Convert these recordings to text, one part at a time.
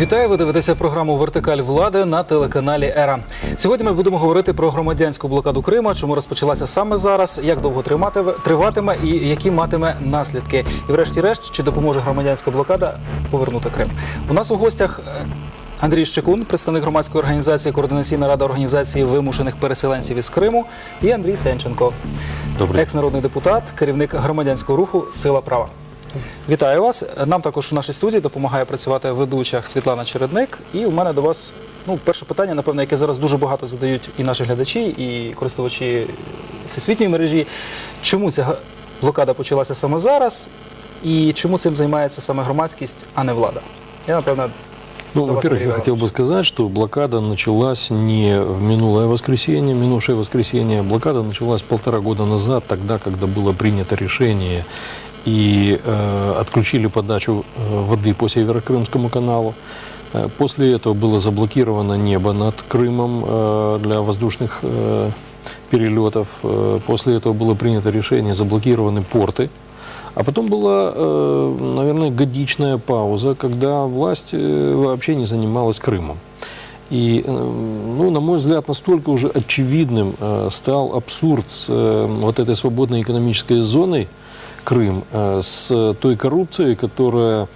Вітаю, ви дивитеся програму Вертикаль влади на телеканалі Ера. Сьогодні ми будемо говорити про громадянську блокаду Крима, чому розпочалася саме зараз, як довго триватиме і які матиме наслідки. І, врешті-решт, чи допоможе громадянська блокада повернути Крим. У нас у гостях е, Андрій Щекун, представник громадської організації Координаційна рада організації вимушених переселенців із Криму, і Андрій Сенченко, Добрий. екс-народний депутат, керівник громадянського руху Сила права. Вітаю вас. Нам також у нашій студії допомагає працювати ведуча Світлана Чередник. І у мене до вас ну, перше питання, напевно, яке зараз дуже багато задають і наші глядачі, і користувачі всесвітньої мережі. Чому ця га- блокада почалася саме зараз? І чому цим займається саме громадськість, а не влада? Я, напевно, Ну, До вас, во-первых, Андрей я хотел бы сказать, что блокада началась не в минулое воскресенье, минувшее воскресенье. Блокада началась полтора года назад, тогда, когда было принято решение и э, отключили подачу э, воды по Северо-Крымскому каналу. Э, После этого было заблокировано небо над Крымом э, для воздушных э, перелетов. Э, После этого было принято решение, заблокированы порты. А потом была, э, наверное, годичная пауза, когда власть вообще не занималась Крымом. И, ну, на мой взгляд, настолько уже очевидным стал абсурд с вот этой свободной экономической зоной Крым, э, с той коррупцией, которая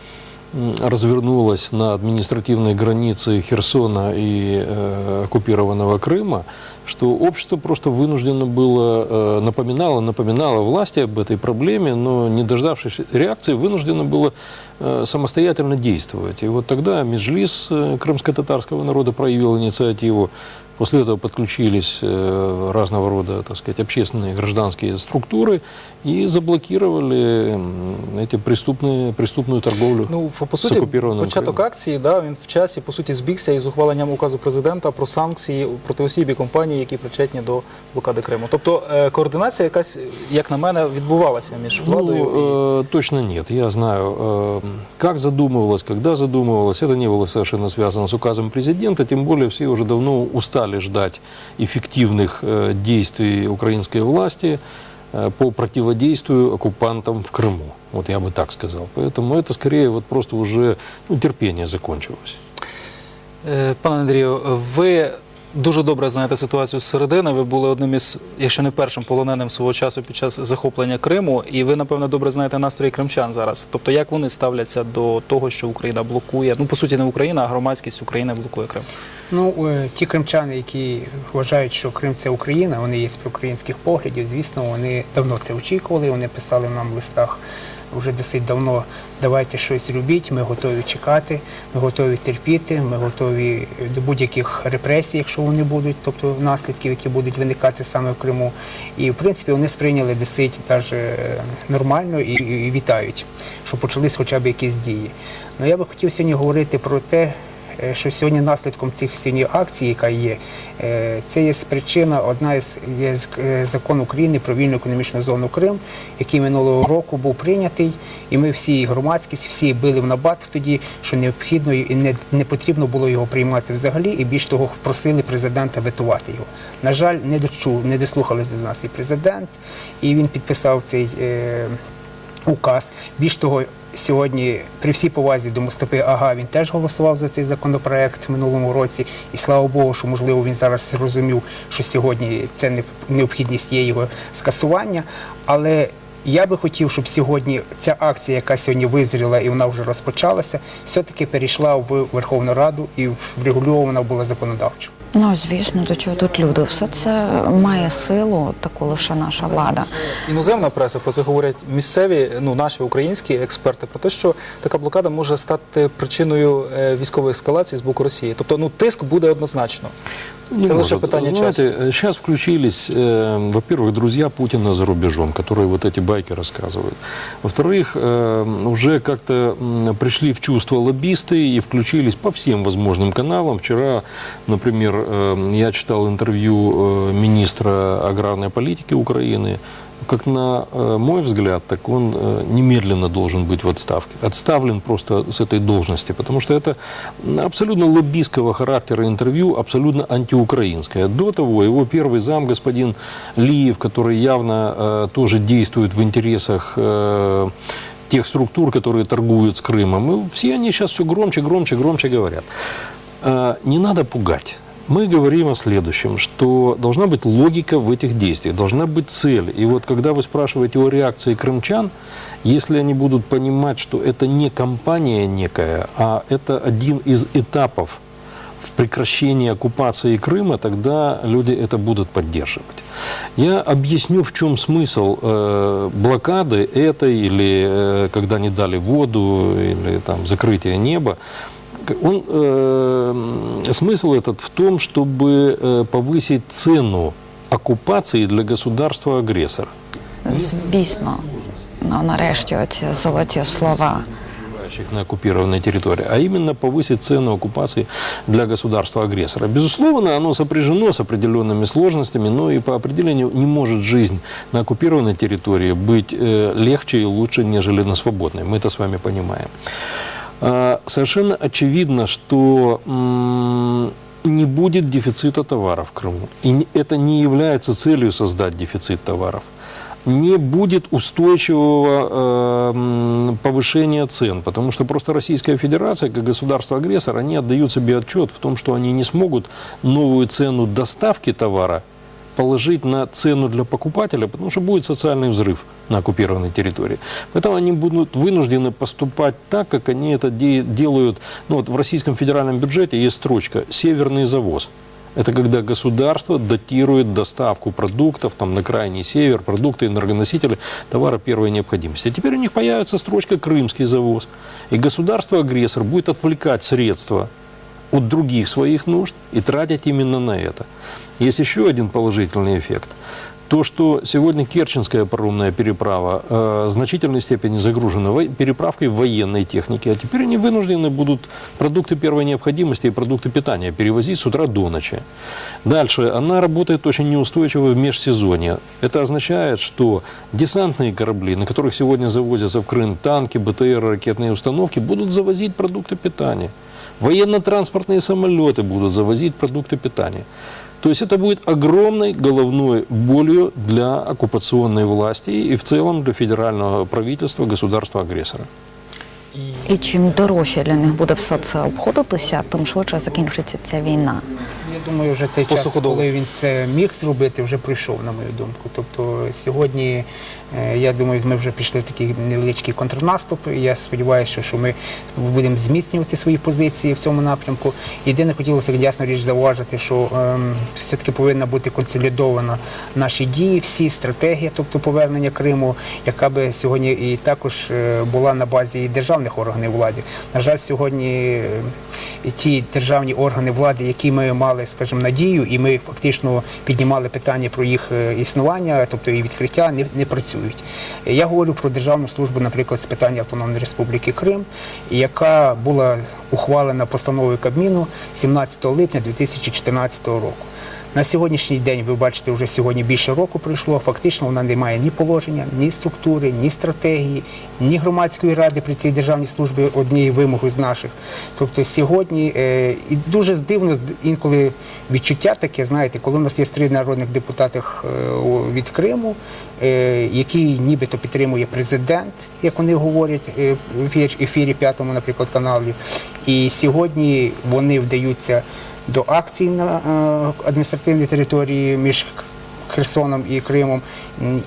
развернулась на административной границе Херсона и э, оккупированного Крыма, что общество просто вынуждено было, э, напоминало, напоминало власти об этой проблеме, но не дождавшись реакции, вынуждено было э, самостоятельно действовать. И вот тогда Межлис э, крымско-татарского народа проявил инициативу. После этого подключились э, разного рода, так сказать, общественные гражданские структуры и заблокировали м, эти преступные, преступную торговлю ну, ф- по с суті, оккупированным початок Крымом. акції, да, він в часі, по суті, збігся із ухваленням указу президента про санкції проти осіб і компаній, які причетні до блокади Криму. Тобто е, координація якась, як на мене, відбувалася між владою і Ну, э, точно нет. Я знаю, э, как задумывалось, когда задумывалось, это не было совершенно связано с указом президента, тем более все уже давно устали ждать эффективных э, действий украинской власти э, по противодействию оккупантам в Крыму. Вот я бы так сказал. Поэтому это скорее вот просто уже ну, терпение закончилось. Е, Пане Андрію, ви дуже добре знаєте ситуацію з середини. Ви були одним із, якщо не першим полоненим свого часу під час захоплення Криму, і ви, напевно, добре знаєте настрої кримчан зараз. Тобто, як вони ставляться до того, що Україна блокує, ну по суті, не Україна, а громадськість України блокує Крим. Ну, е, ті кримчани, які вважають, що Крим це Україна, вони є з проукраїнських поглядів. Звісно, вони давно це очікували. Вони писали нам в листах вже досить давно. Давайте щось робіть. Ми готові чекати, ми готові терпіти, ми готові до будь-яких репресій, якщо вони будуть, тобто наслідків, які будуть виникати саме в Криму. І в принципі вони сприйняли досить даже нормально і, і вітають, що почались хоча б якісь дії. Ну я би хотів сьогодні говорити про те. Е, що сьогодні наслідком цих сьогодні акцій, яка є, е, це є причина, одна із є е, закон України про вільну економічну зону Крим, який минулого року був прийнятий, і ми всі громадськість, всі били в набат тоді, що необхідно і не, не потрібно було його приймати взагалі, і більш того, просили президента ветувати його. На жаль, не дочув, не дослухались до нас і президент, і він підписав цей. Е, указ. Більш того, сьогодні, при всій повазі до Мустафи Ага, він теж голосував за цей законопроект в минулому році. І слава Богу, що можливо він зараз зрозумів, що сьогодні це необхідність є його скасування. Але я би хотів, щоб сьогодні ця акція, яка сьогодні визріла і вона вже розпочалася, все-таки перейшла в Верховну Раду і врегульована була законодавчо. Ну, звісно, до чого тут люди. Все це має силу, таку лише наша влада. Іноземна преса про це говорять місцеві, ну наші українські експерти про те, що така блокада може стати причиною е, військової ескалації з боку Росії. Тобто, ну тиск буде однозначно. Не лишь может. питание Знаете, сейчас включились, э, во-первых, друзья Путина за рубежом, которые вот эти байки рассказывают. Во-вторых, э, уже как-то пришли в чувство лоббисты и включились по всем возможным каналам. Вчера, например, э, я читал интервью э, министра аграрной политики Украины. Как на э, мой взгляд, так он э, немедленно должен быть в отставке. Отставлен просто с этой должности, потому что это абсолютно лоббистского характера интервью, абсолютно антиукраинское. До того его первый зам, господин Лиев, который явно э, тоже действует в интересах тех структур, которые торгуют с Крымом. И все они сейчас все громче, громче, громче говорят. Не надо пугать. Мы говорим о следующем, что должна быть логика в этих действиях, должна быть цель. И вот когда вы спрашиваете о реакции крымчан, если они будут понимать, что это не кампания некая, а это один из этапов в прекращении оккупации Крыма, тогда люди это будут поддерживать. Я объясню, в чем смысл э, блокады этой, или э, когда не дали воду, или там закрытие неба. Он, э, смысл этот в том, чтобы э, повысить цену оккупации для государства-агрессора. Звісно, ну нарешті оці золоті слова. проживающих на оккупированной территории, а именно повысить цену оккупации для государства-агрессора. Безусловно, оно сопряжено с определенными сложностями, но и по определению не может жизнь на оккупированной территории быть э, легче и лучше, нежели на свободной. Мы это с вами понимаем. А, Совершенно очевидно, что не будет дефицита товаров в Крыму. И это не является целью создать дефицит товаров. Не будет устойчивого э, повышения цен, потому что просто Российская Федерация, как государство-агрессор, они отдают себе отчет в том, что они не смогут новую цену доставки товара положить на цену для покупателя, потому что будет социальный взрыв на оккупированной территории. Поэтому они будут вынуждены поступать так, как они это де- делают. Ну, вот в российском федеральном бюджете есть строчка «Северный завоз». Это когда государство датирует доставку продуктов там, на крайний север, продукты, энергоносители, товары первой необходимости. А теперь у них появится строчка «Крымский завоз». И государство-агрессор будет отвлекать средства от других своих нужд и тратить именно на это. Есть еще один положительный эффект. То, что сегодня Керченская паромная переправа э, в значительной степени загружена во- переправкой военной техники, а теперь они вынуждены будут продукты первой необходимости и продукты питания перевозить с утра до ночи. Дальше, она работает очень неустойчиво в межсезонье. Это означает, что десантные корабли, на которых сегодня завозятся в Крым танки, БТР, ракетные установки, будут завозить продукты питания. Военно-транспортные самолеты будут завозить продукты питания. То есть это будет огромной головной болью для оккупационной власти и в целом для федерального правительства, государства-агрессора. І чим дорожче для них буде все це обходитися, тим швидше закінчиться ця війна. Я думаю, вже цей По час, суходолу. коли він це міг зробити, вже пройшов, на мою думку. Тобто сьогодні, е, я думаю, ми вже пішли в такий невеличкий контрнаступ. Я сподіваюся, що, ми будемо зміцнювати свої позиції в цьому напрямку. Єдине хотілося ясна річ зауважити, що ем, все-таки повинна бути консолідована наші дії, всі стратегії, тобто повернення Криму, яка би сьогодні і також е, була на базі державних органів влади. На жаль, сьогодні е, ті державні органи влади, які ми мали, скажімо, надію, і ми фактично піднімали питання про їх е, існування, тобто і відкриття, не, не працюють. Я говорю про Державну службу, наприклад, з питання Автономної Республіки Крим, яка була ухвалена постановою Кабміну 17 липня 2014 року. На сьогоднішній день, ви бачите, вже сьогодні більше року пройшло. Фактично вона не має ні положення, ні структури, ні стратегії, ні громадської ради при цій державній службі однієї вимоги з наших. Тобто сьогодні е, і дуже дивно інколи відчуття таке, знаєте, коли в нас є три народних депутатів е, від Криму, е, які нібито підтримує президент, як вони говорять в ефірі п'ятому, наприклад, каналі. І сьогодні вони вдаються до акцій на е, адміністративній території між Херсоном і Кримом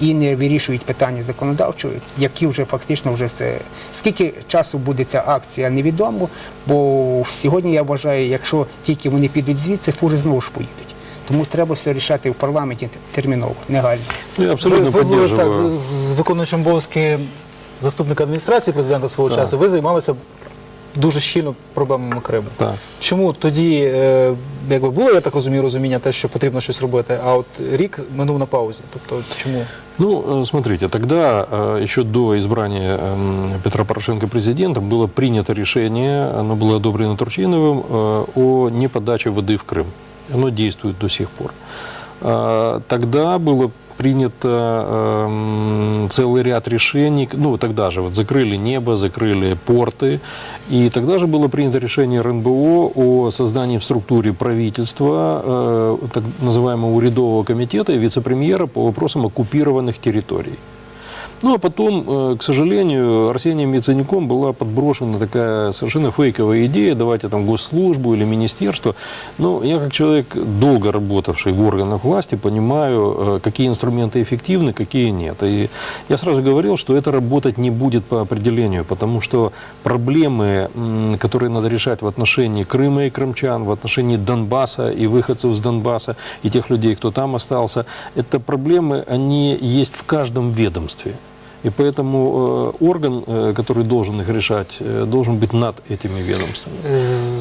і не вирішують питання законодавчого, які вже фактично вже все. Скільки часу буде ця акція, невідомо, бо сьогодні я вважаю, якщо тільки вони підуть звідси, фури знову ж поїдуть. Тому треба все рішати в парламенті терміново, негайно. Я абсолютно ви, ви так з, з виконуючим обов'язки заступника адміністрації президента свого Так. часу. Ви займалися дуже щільно проблемами Криму. Так. Чому тоді, е, якби було, я так розумію, розуміння те, що потрібно щось робити, а от рік минув на паузі. Тобто, чому? Ну, э, смотрите, тогда, э, еще до избрания эм, Петра Порошенко президентом, было принято решение, оно было одобрено Турчиновым, э, о неподаче воды в Крым. Оно действует до сих пор. А, Тогда было принято эм, целый ряд решений, ну, тогда же вот закрыли небо, закрыли порты, и тогда же было принято решение РНБО о создании в структуре правительства э, так называемого урядового комитета и вице-премьера по вопросам оккупированных территорий. Ну а потом, э, к сожалению, Арсением Яценюком была подброшена такая совершенно фейковая идея, давайте там госслужбу или министерство. Но я как человек, долго работавший в органах власти, понимаю, э, какие инструменты эффективны, какие нет. И я сразу говорил, что это работать не будет по определению, потому что проблемы, которые надо решать в отношении Крыма и крымчан, в отношении Донбасса и выходцев с Донбасса, и тех людей, кто там остался, это проблемы, они есть в каждом ведомстве. И поэтому э, орган, э, который должен их решать, э, должен быть над этими ведомствами.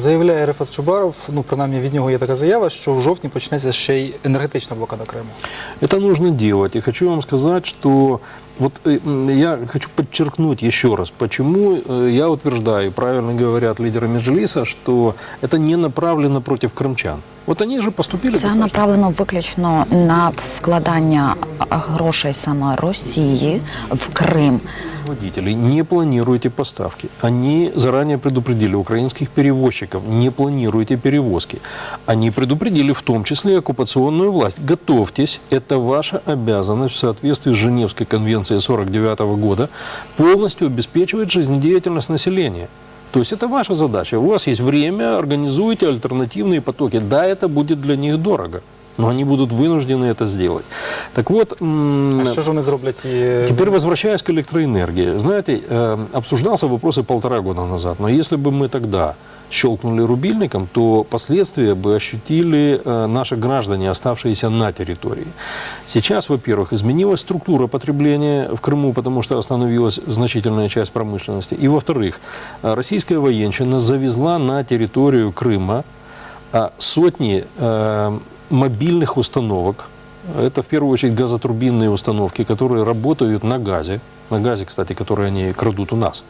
Заявляє Рефат Чубаров, ну принаймні від нього є така заява, що в жовтні почнеться ще й енергетична блокада Криму. Это нужно делать. И хочу вам сказать, что вот э, я хочу подчеркнуть еще раз, почему э, я утверждаю, правильно говорят лидеры Меджлиса, что это не направлено против крымчан. Вот они же поступили Це достаточно направлено виключно на вкладання грошей саме Росії в Крим. Водителей не планируете поставки. Они заранее предупредили украинских перевозчиков, не планируете перевозки. Они предупредили в том числе оккупационную власть. Готовьтесь, это ваша обязанность в соответствии с Женевской конвенцией 49 года полностью обеспечивать жизнедеятельность населения. То есть это ваша задача. У вас есть время, организуйте альтернативные потоки. Да, это будет для них дорого, но они будут вынуждены это сделать. Так вот, А що ж вони зроблять? І... Теперь возвращаясь к электроэнергии. Знаете, э, обсуждался вопрос и полтора года назад, но если бы мы тогда щелкнули рубильником, то последствия бы ощутили э, наши граждане, оставшиеся на территории. Сейчас, во-первых, изменилась структура потребления в Крыму, потому что остановилась значительная часть промышленности. И, во-вторых, э, российская военщина завезла на территорию Крыма а, сотни э, мобильных установок. Это в первую очередь газотурбинные установки, которые работают на газе. На газе, кстати, который они крадут у нас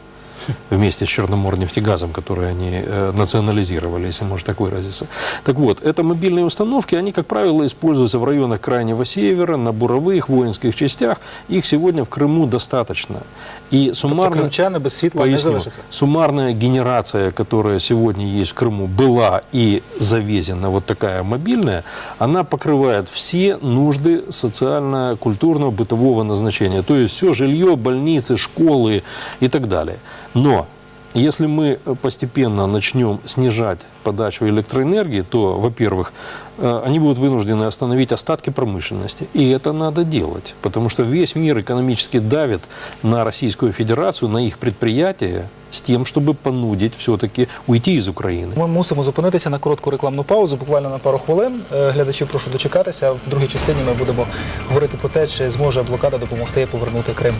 вместе с Черноморнефтегазом, который они э, национализировали, если можно так выразиться. Так вот, это мобильные установки, они, как правило, используются в районах Крайнего Севера, на буровых воинских частях. Их сегодня в Крыму достаточно. И Тобто суммарно... кримчани без світла Поясню. Суммарная генерация, которая сегодня есть в Крыму, была и завезена вот такая мобильная, она покрывает все нужды социально-культурного бытового назначения. То есть все жилье, больницы, школы и так далее. Но если мы постепенно начнем снижать подачу электроэнергии, то, во-первых, э, они будут вынуждены остановить остатки промышленности. И это надо делать, потому что весь мир экономически давит на Российскую Федерацию, на их предприятия, с тем, чтобы понудить все-таки уйти из Украины. Ми мусимо зупинитися на коротку рекламну паузу, буквально на пару хвилин. Е, Глядачів прошу дочекатися. В другій частині ми будемо говорити про те, чи зможе блокада допомогти повернути Крим.